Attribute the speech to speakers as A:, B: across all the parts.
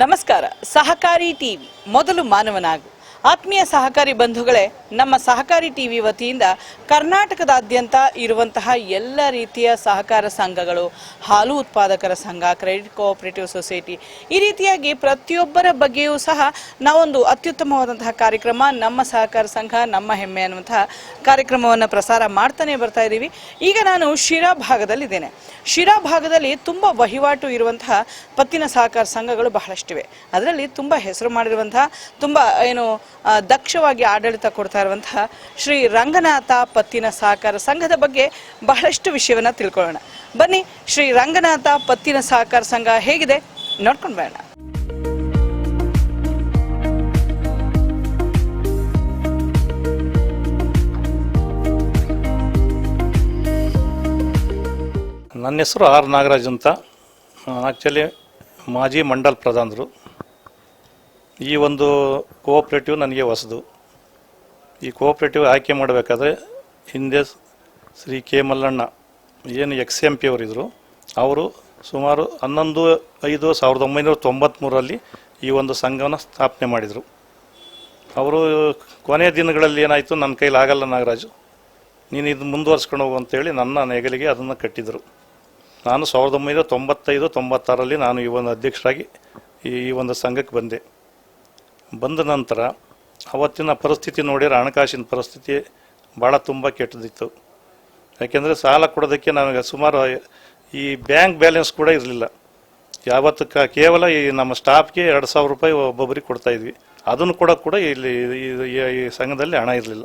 A: ನಮಸ್ಕಾರ. ಸಹಕಾರಿ ಟಿವಿ ಮೊದಲು ಮಾನವನಾಗು. ಆತ್ಮೀಯ ಸಹಕಾರಿ ಬಂಧುಗಳೇ, ನಮ್ಮ ಸಹಕಾರಿ ಟಿವಿ ವತಿಯಿಂದ ಕರ್ನಾಟಕದಾದ್ಯಂತ ಇರುವಂತಹ ಎಲ್ಲ ರೀತಿಯ ಸಹಕಾರ ಸಂಘಗಳು, ಹಾಲು ಉತ್ಪಾದಕರ ಸಂಘ, ಕ್ರೆಡಿಟ್ ಕೋಆಪರೇಟಿವ್ ಸೊಸೈಟಿ, ಈ ರೀತಿಯಾಗಿ ಪ್ರತಿಯೊಬ್ಬರ ಬಗ್ಗೆಯೂ ಸಹ ನಾವೊಂದು ಅತ್ಯುತ್ತಮವಾದಂತಹ ಕಾರ್ಯಕ್ರಮ, ನಮ್ಮ ಸಹಕಾರ ಸಂಘ, ನಮ್ಮ ಹೆಮ್ಮೆ ಅನ್ನುವಂತಹ ಕಾರ್ಯಕ್ರಮವನ್ನು ಪ್ರಸಾರ ಮಾಡ್ತಾನೆ ಬರ್ತಾ ಇದ್ದೀವಿ. ಈಗ ನಾನು ಶಿರಾ ಭಾಗದಲ್ಲಿದ್ದೇನೆ. ಶಿರಾ ಭಾಗದಲ್ಲಿ ತುಂಬ ವಹಿವಾಟು ಇರುವಂತಹ ಪತ್ತಿನ ಸಹಕಾರ ಸಂಘಗಳು ಬಹಳಷ್ಟಿವೆ. ಅದರಲ್ಲಿ ತುಂಬ ಹೆಸರು ಮಾಡಿರುವಂತಹ, ತುಂಬ ಏನು ದಕ್ಷವಾಗಿ ಆಡಳಿತ ಕೊಡ್ತಾ ಇರುವಂತಹ ಶ್ರೀ ರಂಗನಾಥ ಪತ್ತಿನ ಸಹಕಾರ ಸಂಘದ ಬಗ್ಗೆ ಬಹಳಷ್ಟು ವಿಷಯವನ್ನು ತಿಳ್ಕೊಳ್ಳೋಣ. ಬನ್ನಿ, ಶ್ರೀ ರಂಗನಾಥ ಪತ್ತಿನ ಸಹಕಾರ ಸಂಘ ಹೇಗಿದೆ? ನೋಡ್ಕೊಂಡು ಬೇಡ
B: ನನ್ನ ಹೆಸರು ಆರ್ ನಾಗರಾಜ್ ಅಂತ. ಆ್ಯಕ್ಚುಲಿ ಮಾಜಿ ಮಂಡಲ್ ಪ್ರಧಾನರು. ಈ ಒಂದು ಕೋಆಪ್ರೇಟಿವ್ ನನಗೆ ಹೊಸದು. ಈ ಕೋಆಪ್ರೇಟಿವ್ ಆಯ್ಕೆ ಮಾಡಬೇಕಾದ್ರೆ ಹಿಂದೆ ಶ್ರೀ ಕೆ ಮಲ್ಲಣ್ಣ, ಏನು ಎಕ್ಸ್ ಎಂ ಪಿ ಅವರಿದ್ದರು ಅವರು ಸುಮಾರು ಹನ್ನೊಂದು ಐದು ಸಾವಿರದ ಒಂಬೈನೂರ ತೊಂಬತ್ತ್ಮೂರರಲ್ಲಿ ಈ ಒಂದು ಸಂಘವನ್ನು ಸ್ಥಾಪನೆ ಮಾಡಿದರು. ಅವರು ಕೊನೆಯ ದಿನಗಳಲ್ಲಿ ಏನಾಯಿತು, ನನ್ನ ಕೈಲಿ ಆಗಲ್ಲ ನಾಗರಾಜು, ನೀನು ಇದು ಮುಂದುವರ್ಸ್ಕೊಂಡು ಹೋಗು ಅಂತೇಳಿ ನನ್ನ ನೆಗಲಿಗೆ ಅದನ್ನು ಕಟ್ಟಿದರು. ನಾನು ಸಾವಿರದ ಒಂಬೈನೂರ ತೊಂಬತ್ತೈದು ತೊಂಬತ್ತಾರರಲ್ಲಿ ನಾನು ಈ ಒಂದು ಅಧ್ಯಕ್ಷರಾಗಿ ಈ ಒಂದು ಸಂಘಕ್ಕೆ ಬಂದೆ. ಬಂದ ನಂತರ ಅವತ್ತಿನ ಪರಿಸ್ಥಿತಿ ನೋಡಿದ್ರೆ ಹಣಕಾಸಿನ ಪರಿಸ್ಥಿತಿ ಭಾಳ ತುಂಬ ಕೆಟ್ಟದಿತ್ತು. ಯಾಕೆಂದರೆ ಸಾಲ ಕೊಡೋದಕ್ಕೆ ನನಗೆ ಸುಮಾರು ಈ ಬ್ಯಾಂಕ್ ಬ್ಯಾಲೆನ್ಸ್ ಕೂಡ ಇರಲಿಲ್ಲ. ಯಾವತ್ತು ಕ, ಕೇವಲ ಈ ನಮ್ಮ ಸ್ಟಾಫ್ಗೆ ಎರಡು ಸಾವಿರ ರೂಪಾಯಿ ಒಬ್ಬೊಬ್ಬರಿಗೆ ಕೊಡ್ತಾಯಿದ್ವಿ ಅದನ್ನು ಕೂಡ ಕೂಡ ಇಲ್ಲಿ ಈ- ಸಂಘದಲ್ಲಿ ಹಣ ಇರಲಿಲ್ಲ.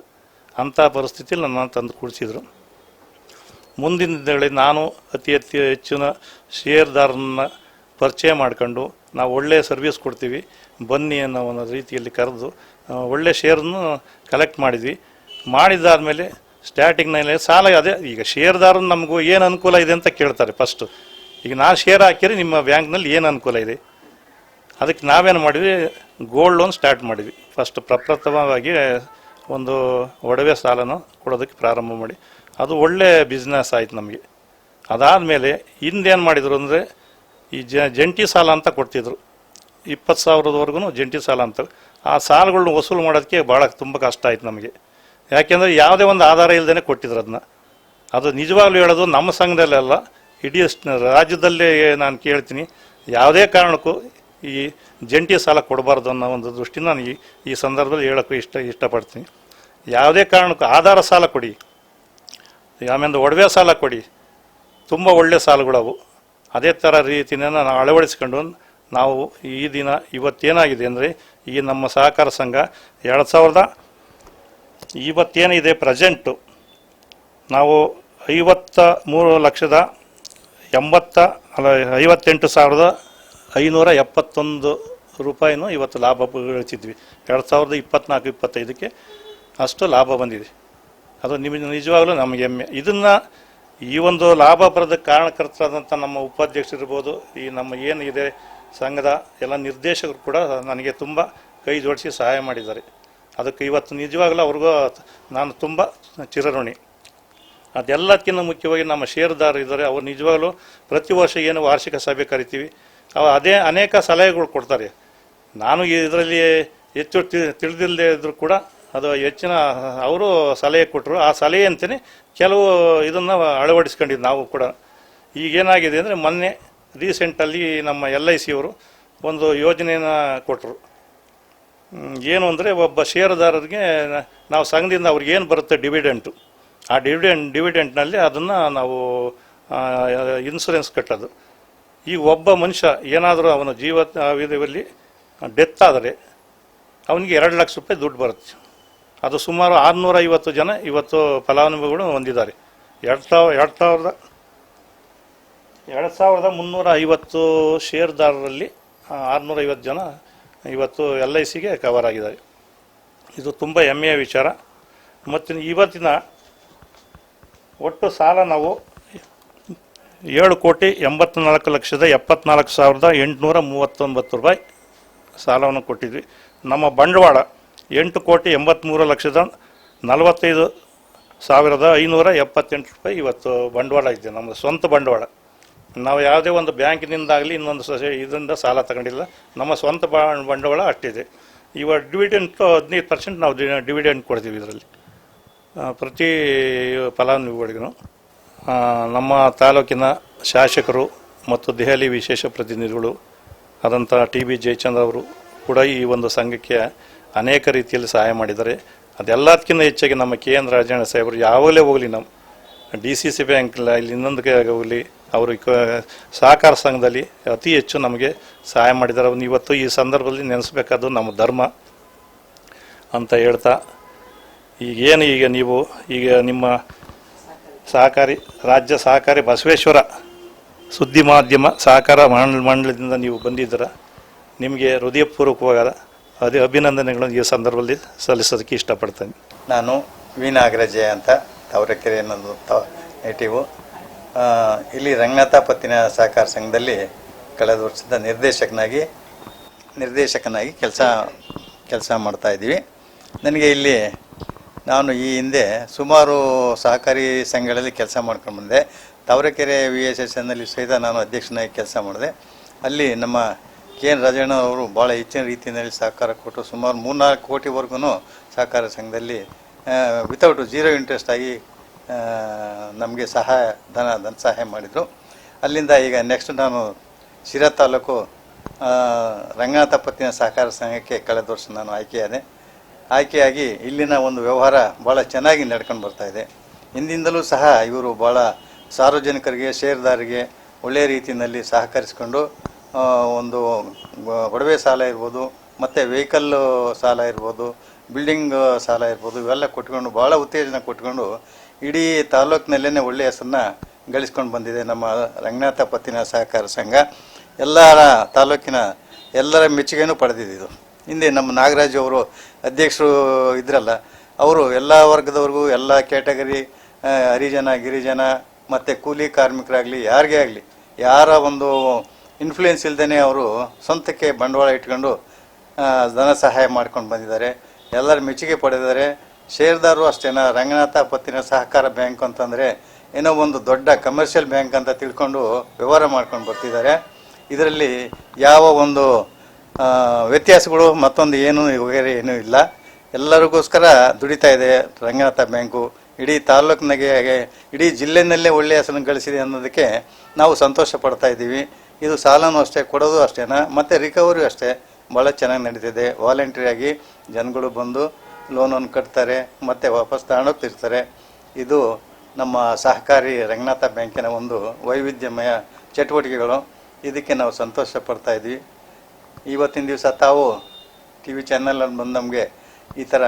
B: ಅಂಥ ಪರಿಸ್ಥಿತಿಯಲ್ಲಿ ನನ್ನ ತಂದು ಕೂಡಿಸಿದ್ರು. ಮುಂದಿನ ದಿನಗಳಲ್ಲಿ ನಾನು ಅತಿ ಅತಿ ಹೆಚ್ಚಿನ ಷೇರ್ದಾರನ್ನ ಪರಿಚಯ ಮಾಡ್ಕೊಂಡು ನಾವು ಒಳ್ಳೆಯ ಸರ್ವಿಸ್ ಕೊಡ್ತೀವಿ. ಬನ್ನಿ ಅನ್ನೋ ಒಂದು ರೀತಿಯಲ್ಲಿ ಕರೆದು ಒಳ್ಳೆ ಶೇರನ್ನು ಕಲೆಕ್ಟ್ ಮಾಡಿದ್ವಿ. ಮಾಡಿದಾದ್ಮೇಲೆ ಸ್ಟಾರ್ಟಿಂಗ್ನಲ್ಲಿ ಸಾಲ ಅದೇ, ಈಗ ಶೇರ್ದಾರರು ನಮಗೂ ಏನು ಅನುಕೂಲ ಇದೆ ಅಂತ ಕೇಳ್ತಾರೆ ಫಸ್ಟು ಈಗ ನಾನು ಶೇರ್ ಹಾಕಿರಿ ನಿಮ್ಮ ಬ್ಯಾಂಕ್ನಲ್ಲಿ ಏನು ಅನುಕೂಲ ಇದೆ? ಅದಕ್ಕೆ ನಾವೇನು ಮಾಡಿದ್ವಿ ಗೋಲ್ಡ್ ಲೋನ್ ಸ್ಟಾರ್ಟ್ ಮಾಡಿದ್ವಿ. ಫಸ್ಟ್ ಪ್ರಪ್ರಥಮವಾಗಿ ಒಂದು ಒಡವೆ ಸಾಲನ ಕೊಡೋದಕ್ಕೆ ಪ್ರಾರಂಭ ಮಾಡಿ. ಅದು ಒಳ್ಳೆ ಬಿಸ್ನೆಸ್ ಆಯಿತು ನಮಗೆ. ಅದಾದಮೇಲೆ ಹಿಂದೇನು ಮಾಡಿದರು ಅಂದರೆ, ಈ ಜ, ಜಂಟಿ ಸಾಲ ಅಂತ ಕೊಡ್ತಿದ್ರು. ಇಪ್ಪತ್ತು ಸಾವಿರದವರೆಗೂ ಜಂಟಿ ಸಾಲ ಅಂತಾರೆ. ಆ ಸಾಲಗಳನ್ನ ವಸೂಲು ಮಾಡೋದಕ್ಕೆ ಭಾಳ ತುಂಬ ಕಷ್ಟ ಆಯ್ತು ನಮಗೆ. ಯಾಕೆಂದರೆ ಯಾವುದೇ ಒಂದು ಆಧಾರ ಇಲ್ಲದೇ ಕೊಟ್ಟಿದ್ರು ಅದನ್ನ. ಅದು ನಿಜವಾಗ್ಲೂ ಹೇಳೋದು ನಮ್ಮ ಸಂಘದಲ್ಲೆಲ್ಲ ಇಡೀ ರಾಜ್ಯದಲ್ಲೇ ನಾನು ಕೇಳ್ತೀನಿ. ಯಾವುದೇ ಕಾರಣಕ್ಕೂ ಈ ಜಂಟಿ ಸಾಲ ಕೊಡಬಾರ್ದು ಅನ್ನೋ ಒಂದು ದೃಷ್ಟಿ ನಾನು ಈ ಈ ಸಂದರ್ಭದಲ್ಲಿ ಹೇಳೋಕ್ಕೂ ಇಷ್ಟ, ಇಷ್ಟಪಡ್ತೀನಿ. ಯಾವುದೇ ಕಾರಣಕ್ಕೂ ಆಧಾರ ಸಾಲ ಕೊಡಿ. ಆಮೇಲೆ ಒಡವೆ ಸಾಲ ಕೊಡಿ. ತುಂಬ ಒಳ್ಳೆಯ ಸಾಲಗಳವು. ಅದೇ ಥರ ರೀತಿನ ನಾವು ಅಳವಡಿಸ್ಕೊಂಡು ನಾವು ಈ ದಿನ ಇವತ್ತೇನಾಗಿದೆ ಅಂದರೆ ಈ ನಮ್ಮ ಸಹಕಾರ ಸಂಘ ಎರಡು ಸಾವಿರದ ಇವತ್ತೇನಿದೆ ಪ್ರೆಸೆಂಟು, ನಾವು ಐವತ್ತ ಮೂರು ಲಕ್ಷದ ಎಂಬತ್ತ, ಅಲ್ಲ ಐವತ್ತೆಂಟು ಸಾವಿರದ ಐನೂರ ಎಪ್ಪತ್ತೊಂದು ರೂಪಾಯಿನೂ ಇವತ್ತು ಲಾಭ ಗಳಿಸಿದ್ವಿ. ಎರಡು ಸಾವಿರದ ಇಪ್ಪತ್ನಾಲ್ಕು, ಇಪ್ಪತ್ತೈದಕ್ಕೆ ಅಷ್ಟು ಲಾಭ ಬಂದಿದೆ. ಅದು ನಿಮಗೆ ನಿಜವಾಗ್ಲೂ ನಮಗೆ ಹೆಮ್ಮೆ. ಇದನ್ನು ಈ ಒಂದು ಲಾಭ ಬರೋದಕ್ಕೆ ಕಾರಣಕರ್ತರಾದಂಥ ನಮ್ಮ ಉಪಾಧ್ಯಕ್ಷರಿರ್ಬೋದು, ಈ ನಮ್ಮ ಏನಿದೆ ಸಂಘದ ಎಲ್ಲ ನಿರ್ದೇಶಕರು ಕೂಡ ನನಗೆ ತುಂಬ ಕೈ ಜೋಡಿಸಿ ಸಹಾಯ ಮಾಡಿದ್ದಾರೆ. ಅದಕ್ಕೆ ಇವತ್ತು ನಿಜವಾಗಲೂ ಅವ್ರಿಗೂ ನಾನು ತುಂಬ ಚಿರಋಣಿ. ಅದೆಲ್ಲಕ್ಕಿಂತ ಮುಖ್ಯವಾಗಿ ನಮ್ಮ ಷೇರುದಾರರು ಇದ್ದಾರೆ. ಅವರು ನಿಜವಾಗಲೂ ಪ್ರತಿ ವರ್ಷ ಏನು ವಾರ್ಷಿಕ ಸಭೆ ಕರಿತೀವಿ. ಅವು ಅದೇ ಅನೇಕ ಸಲಹೆಗಳು ಕೊಡ್ತಾರೆ. ನಾನು ಇದರಲ್ಲಿ ಹೆಚ್ಚು ತಿಳಿದಿಲ್ಲದೆ ಇದ್ದರೂ ಕೂಡ ಅದು ಹೆಚ್ಚಿನ ಅವರು ಸಲಹೆ ಕೊಟ್ಟರು. ಆ ಸಲಹೆ ಅಂತಲೇ ಕೆಲವು ಇದನ್ನು ಅಳವಡಿಸ್ಕೊಂಡಿದ್ದು ನಾವು ಕೂಡ. ಈಗೇನಾಗಿದೆ ಅಂದರೆ ಮೊನ್ನೆ ರೀಸೆಂಟಲ್ಲಿ ನಮ್ಮ ಎಲ್ ಐ ಸಿ ಅವರು ಒಂದು ಯೋಜನೆಯನ್ನು ಕೊಟ್ಟರು ಏನು ಅಂದರೆ ಒಬ್ಬ ಷೇರುದಾರರಿಗೆ ನಾವು ಸಂಘದಿಂದ ಅವ್ರಿಗೆ ಏನು ಬರುತ್ತೆ ಡಿವಿಡೆಂಟು ಆ ಡಿವಿಡೆಂಟ್ ಡಿವಿಡೆಂಟ್ನಲ್ಲಿ ಅದನ್ನು ನಾವು ಇನ್ಸೂರೆನ್ಸ್ ಕಟ್ಟೋದು. ಈ ಒಬ್ಬ ಮನುಷ್ಯ ಏನಾದರೂ ಅವನ ಜೀವ ವಿಧದಲ್ಲಿ ಡೆತ್ ಆದರೆ ಅವನಿಗೆ ಎರಡು ಲಕ್ಷ ರೂಪಾಯಿ ದುಡ್ಡು ಬರುತ್ತೆ. ಅದು ಸುಮಾರು ಆರುನೂರ ಐವತ್ತು ಜನ ಇವತ್ತು ಫಲಾನುಭವಿಗಳು ಹೊಂದಿದ್ದಾರೆ. ಎರಡು ಸಾವಿರ, ಎರಡು ಸಾವಿರದ ಎರಡು ಸಾವಿರದ ಮುನ್ನೂರ ಐವತ್ತು ಷೇರ್ದಾರರಲ್ಲಿ ಆರುನೂರ ಐವತ್ತು ಜನ ಇವತ್ತು ಎಲ್ ಐ ಸಿಗೆ ಕವರ್ ಆಗಿದ್ದಾರೆ. ಇದು ತುಂಬ ಹೆಮ್ಮೆಯ ವಿಚಾರ. ಮತ್ತು ಇವತ್ತಿನ ಒಟ್ಟು ಸಾಲ ನಾವು ಏಳು ಕೋಟಿ ಎಂಬತ್ನಾಲ್ಕು ಲಕ್ಷದ ಎಪ್ಪತ್ನಾಲ್ಕು ಸಾವಿರದ ಎಂಟುನೂರ ಮೂವತ್ತೊಂಬತ್ತು ರೂಪಾಯಿ ಸಾಲವನ್ನು ಕೊಟ್ಟಿದ್ವಿ. ನಮ್ಮ ಬಂಡವಾಳ ಎಂಟು ಕೋಟಿ ಎಂಬತ್ತ್ಮೂರು ಲಕ್ಷದ ನಲವತ್ತೈದು ಸಾವಿರದ ಐನೂರ ಎಪ್ಪತ್ತೆಂಟು ರೂಪಾಯಿ ಇವತ್ತು ಬಂಡವಾಳ ಇದೆ. ನಮ್ಮ ಸ್ವಂತ ಬಂಡವಾಳ. ನಾವು ಯಾವುದೇ ಒಂದು ಬ್ಯಾಂಕಿನಿಂದಾಗಲಿ ಇನ್ನೊಂದು ಸೊಸೈ ಇದರಿಂದ ಸಾಲ ತಗೊಂಡಿಲ್ಲ. ನಮ್ಮ ಸ್ವಂತ ಬಂಡವಾಳ ಅಷ್ಟಿದೆ. ಇವಾಗ ಡಿವಿಡೆಂಟ್ ಹದಿನೈದು ಪರ್ಸೆಂಟ್ ನಾವು ಡಿವಿಡೆಂಟ್ ಕೊಡ್ತೀವಿ ಇದರಲ್ಲಿ. ಪ್ರತಿ ಫಲಾನುಭವಿಗಳಿಗೂ ನಮ್ಮ ತಾಲೂಕಿನ ಶಾಸಕರು ಮತ್ತು ದೆಹಲಿ ವಿಶೇಷ ಪ್ರತಿನಿಧಿಗಳು ಆದಂಥ ಟಿ ಬಿ ಜಯಚಂದ್ರ ಅವರು ಕೂಡ ಈ ಒಂದು ಸಂಘಕ್ಕೆ ಅನೇಕ ರೀತಿಯಲ್ಲಿ ಸಹಾಯ ಮಾಡಿದ್ದಾರೆ. ಅದೆಲ್ಲದಕ್ಕಿಂತ ಹೆಚ್ಚಾಗಿ ನಮ್ಮ ಕೆ ಎನ್ ರಾಜಣ್ಣ ಸಾಹೇಬರು ಯಾವಾಗಲೇ ಹೋಗಲಿ ನಮ್ಮ ಡಿ ಸಿ ಸಿ ಬ್ಯಾಂಕ್ ಇಲ್ಲ ಇಲ್ಲಿ ಇನ್ನೊಂದು ಹೋಗಲಿ ಅವರು ಸಹಕಾರ ಸಂಘದಲ್ಲಿ ಅತಿ ಹೆಚ್ಚು ನಮಗೆ ಸಹಾಯ ಮಾಡಿದ್ದಾರೆ. ಇವತ್ತು ಈ ಸಂದರ್ಭದಲ್ಲಿ ನೆನೆಸ್ಬೇಕಾದ್ದು ನಮ್ಮ ಧರ್ಮ ಅಂತ ಹೇಳ್ತಾ ಈಗೇನು ಈಗ ನೀವು, ಈಗ ನಿಮ್ಮ ಸಹಕಾರಿ, ರಾಜ್ಯ ಸಹಕಾರಿ ಬಸವೇಶ್ವರ ಸುದ್ದಿ ಮಾಧ್ಯಮ ಸಹಕಾರ ಮಂಡಳ ಮಂಡಳದಿಂದ ನೀವು ಬಂದಿದ್ದೀರ. ನಿಮಗೆ ಹೃದಯಪೂರ್ವಕವಾದ ಅದೇ ಅಭಿನಂದನೆಗಳನ್ನು ಈ ಸಂದರ್ಭದಲ್ಲಿ ಸಲ್ಲಿಸೋದಕ್ಕೆ ಇಷ್ಟಪಡ್ತೇನೆ.
C: ನಾನು ವಿ ನಾಗರಾಜ ಅಂತ ತಾವರೆಕೆರೆ ಅನ್ನೋದು ನೇಟಿವು ಇಲ್ಲಿ ರಂಗನಾಥ ಪತ್ತಿನ ಸಹಕಾರ ಸಂಘದಲ್ಲಿ ಕಳೆದ ವರ್ಷದ ನಿರ್ದೇಶಕನಾಗಿ ನಿರ್ದೇಶಕನಾಗಿ ಕೆಲಸ ಕೆಲಸ ಮಾಡ್ತಾಯಿದ್ದೀವಿ ನನಗೆ ಇಲ್ಲಿ ನಾನು ಈ ಹಿಂದೆ ಸುಮಾರು ಸಹಕಾರಿ ಸಂಘಗಳಲ್ಲಿ ಕೆಲಸ ಮಾಡ್ಕೊಂಡು ಬಂದೆ. ತಾವರೆಕೆರೆ ವಿ ಎಸ್ ಎಸ್ ಎನ್ನಲ್ಲಿ ಸಹಿತ ನಾನು ಅಧ್ಯಕ್ಷನಾಗಿ ಕೆಲಸ ಮಾಡಿದೆ. ಅಲ್ಲಿ ನಮ್ಮ ಕೆ ಎನ್ ರಾಜಣ್ಣ ಅವರು ಭಾಳ ಹೆಚ್ಚಿನ ರೀತಿಯಲ್ಲಿ ಸಹಕಾರ ಕೊಟ್ಟು ಸುಮಾರು ಮೂರ್ನಾಲ್ಕು ಕೋಟಿವರೆಗೂ ಸಹಕಾರ ಸಂಘದಲ್ಲಿ ವಿತೌಟ್ ಜೀರೋ ಇಂಟ್ರೆಸ್ಟ್ ಆಗಿ ನಮಗೆ ಸಹಾಯ ಧನ ಧನ ಸಹಾಯ ಮಾಡಿದರು. ಅಲ್ಲಿಂದ ಈಗ ನೆಕ್ಸ್ಟ್ ನಾನು ಶಿರಾ ತಾಲೂಕು ರಂಗನಾಥ ಪತ್ತಿನ ಸಹಕಾರ ಸಂಘಕ್ಕೆ ಕಳೆದ ವರ್ಷ ನಾನು ಆಯ್ಕೆಯಾದೆ. ಆಯ್ಕೆಯಾಗಿ ಇಲ್ಲಿನ ಒಂದು ವ್ಯವಹಾರ ಭಾಳ ಚೆನ್ನಾಗಿ ನಡ್ಕೊಂಡು ಇದೆ. ಹಿಂದಿಂದಲೂ ಸಹ ಇವರು ಭಾಳ ಸಾರ್ವಜನಿಕರಿಗೆ ಷೇರುದಾರರಿಗೆ ಒಳ್ಳೆಯ ರೀತಿಯಲ್ಲಿ ಸಹಕರಿಸಿಕೊಂಡು ಒಂದು ಒಡವೆ ಸಾಲ ಇರ್ಬೋದು, ಮತ್ತು ವೆಹಿಕಲ್ ಸಾಲ ಇರ್ಬೋದು ಬಿಲ್ಡಿಂಗ್ ಸಾಲ ಇರ್ಬೋದು, ಇವೆಲ್ಲ ಕೊಟ್ಕೊಂಡು ಭಾಳ ಉತ್ತೇಜನ ಕೊಟ್ಕೊಂಡು ಇಡೀ ತಾಲೂಕಿನಲ್ಲೇ ಒಳ್ಳೆಯ ಹೆಸರನ್ನ ಗಳಿಸ್ಕೊಂಡು ಬಂದಿದೆ ನಮ್ಮ ರಂಗನಾಥ ಪತ್ತಿನ ಸಹಕಾರ ಸಂಘ. ಎಲ್ಲರ ತಾಲೂಕಿನ ಎಲ್ಲರ ಮೆಚ್ಚುಗೆನೂ ಪಡೆದಿದೆ ಇದು. ಹಿಂದೆ ನಮ್ಮ ನಾಗರಾಜ್ ಅವರು ಅಧ್ಯಕ್ಷರು ಇದ್ರಲ್ಲ, ಅವರು ಎಲ್ಲ ವರ್ಗದವ್ರಿಗೂ ಎಲ್ಲ ಕ್ಯಾಟಗರಿ ಹರಿಜನ, ಗಿರಿಜನ ಮತ್ತು ಕೂಲಿ ಕಾರ್ಮಿಕರಾಗಲಿ, ಯಾರಿಗೇ ಆಗಲಿ, ಯಾರ ಒಂದು ಇನ್ಫ್ಲೂಯೆನ್ಸ್ ಇಲ್ದೇ ಅವರು ಸ್ವಂತಕ್ಕೆ ಬಂಡವಾಳ ಇಟ್ಕೊಂಡು ಧನ ಸಹಾಯ ಮಾಡ್ಕೊಂಡು ಬಂದಿದ್ದಾರೆ. ಎಲ್ಲರ ಮೆಚ್ಚುಗೆ ಪಡೆದಿದ್ದಾರೆ. ಷೇರ್ದಾರರು ಅಷ್ಟೇನ? ರಂಗನಾಥ ಪತ್ತಿನ ಸಹಕಾರ ಬ್ಯಾಂಕ್ ಅಂತಂದರೆ ಏನೋ ಒಂದು ದೊಡ್ಡ ಕಮರ್ಷಿಯಲ್ ಬ್ಯಾಂಕ್ ಅಂತ ತಿಳ್ಕೊಂಡು ವ್ಯವಹಾರ ಮಾಡ್ಕೊಂಡು ಬರ್ತಿದ್ದಾರೆ. ಇದರಲ್ಲಿ ಯಾವ ಒಂದು ವ್ಯತ್ಯಾಸಗಳು ಮತ್ತೊಂದು ಏನು ಬೇರೆ ಏನೂ ಇಲ್ಲ. ಎಲ್ಲರಿಗೋಸ್ಕರ ದುಡಿತಾ ಇದೆ ರಂಗನಾಥ ಬ್ಯಾಂಕು. ಇಡೀ ತಾಲೂಕಿನಾಗೆ ಇಡೀ ಜಿಲ್ಲೆಯಲ್ಲೇ ಒಳ್ಳೆಯ ಹೆಸರು ಗಳಿಸಿದೆ ಅನ್ನೋದಕ್ಕೆ ನಾವು ಸಂತೋಷ ಪಡ್ತಾ ಇದ್ದೀವಿ. ಇದು ಸಾಲನೂ ಅಷ್ಟೇ, ಕೊಡೋದು ಅಷ್ಟೇನಾ? ಮತ್ತು ರಿಕವರಿ ಅಷ್ಟೇ. ಭಾಳ ಚೆನ್ನಾಗಿ ನಡೀತಿದೆ. ವಾಲಂಟ್ರಿಯಾಗಿ ಜನಗಳು ಬಂದು ಲೋನನ್ನು ಕಟ್ತಾರೆ, ಮತ್ತು ವಾಪಸ್ ತಗೊಂಡೋಗ್ತಿರ್ತಾರೆ ಇದು ನಮ್ಮ ಸಹಕಾರಿ ರಂಗನಾಥ ಬ್ಯಾಂಕಿನ ಒಂದು ವೈವಿಧ್ಯಮಯ ಚಟುವಟಿಕೆಗಳು. ಇದಕ್ಕೆ ನಾವು ಸಂತೋಷ ಪಡ್ತಾ ಇದ್ವಿ. ಇವತ್ತಿನ ದಿವಸ ತಾವು ಟಿ ವಿ ಚಾನಲಲ್ಲಿ ಬಂದು ನಮಗೆ ಈ ಥರ